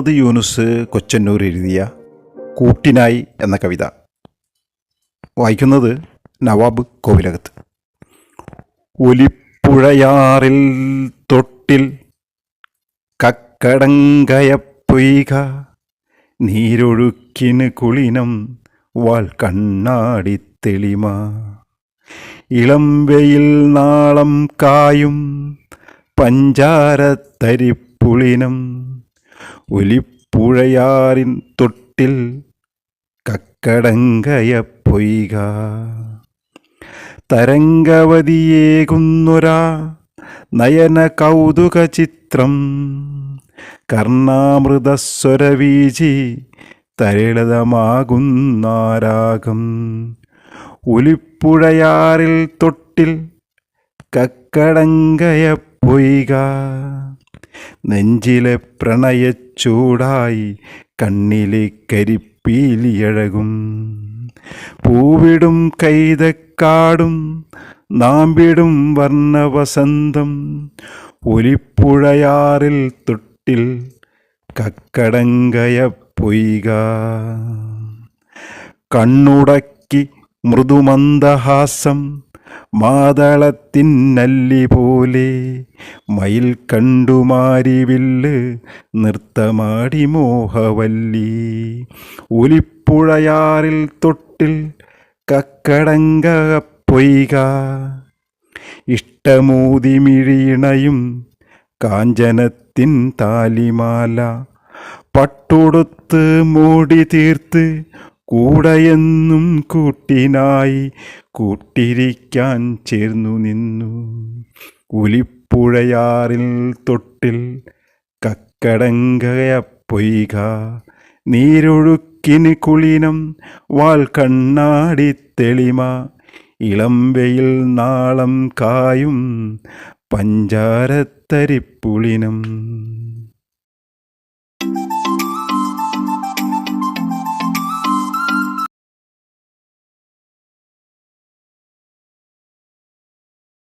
മുഹമ്മദ് യൂനുസ് കൊച്ചന്നൂർ എഴുതിയ കൂട്ടിനായി എന്ന കവിത. വായിക്കുന്നത് നവാബ് കോവിലകത്ത്. ഒലിപ്പുഴയാറിൽ തൊട്ടിൽ കക്കടങ്കയപ്പൊയ്ക നീരൊഴുക്കിന് കുളിനം വാൾ കണ്ണാടി തെളിമ. ഇളം വെയിൽ നാളം കായും പഞ്ചാരത്തരിപ്പുളിനം ഒലിപ്പുഴയാറിൻ തൊട്ടിൽ കക്കടങ്കയ പൊയ്ക. തരംഗവതിയേകുന്നൊരാ നയന കൗതുക ചിത്രം. കർണാമൃതസ്വരവീചി തരളിതമാകുന്നാരാഗം. ഒലിപ്പുഴയാറിൽ തൊട്ടിൽ കക്കടങ്കയപ്പൊയ്ക നെഞ്ചിലെ പ്രണയച്ചൂടായി കണ്ണിലെ കരിപ്പീലിയഴകും പൂവിടും കൈതക്കാടും നാമ്പിടും വർണവസന്തം ഒലിപ്പുഴയാറിൽ തൊട്ടിൽ കക്കടങ്കയ പൊയ്ക. കണ്ണുടക്കി മൃദുമന്ദഹാസം മാതളത്തിന്നല്ലി പോലെ മയിൽ കണ്ടുമാരിവില്ല് നൃത്തമാടി മോഹവല്ലി. ഒലിപ്പുഴയാറിൽ തൊട്ടിൽ കക്കടങ്ക പൊയ്ക. ഇഷ്ടമൂതിമിഴിയണയും കാഞ്ചനത്തിൻ താലിമാല. പട്ടുടുത്ത് മൂടി തീർത്ത് കൂടെയെന്നും കൂട്ടിനായി കൂട്ടിരിക്കാൻ ചേർന്നു നിന്നു. ഉലിപ്പുഴയാറിൽ തൊട്ടിൽ കക്കടങ്കയ പൊയ്ക നീരൊഴുക്കിന് കുളിനം വാൾ കണ്ണാടി തെളിമ ഇളം വെയിൽ നാളം കായും പഞ്ചാരത്തരിപ്പുളിനം.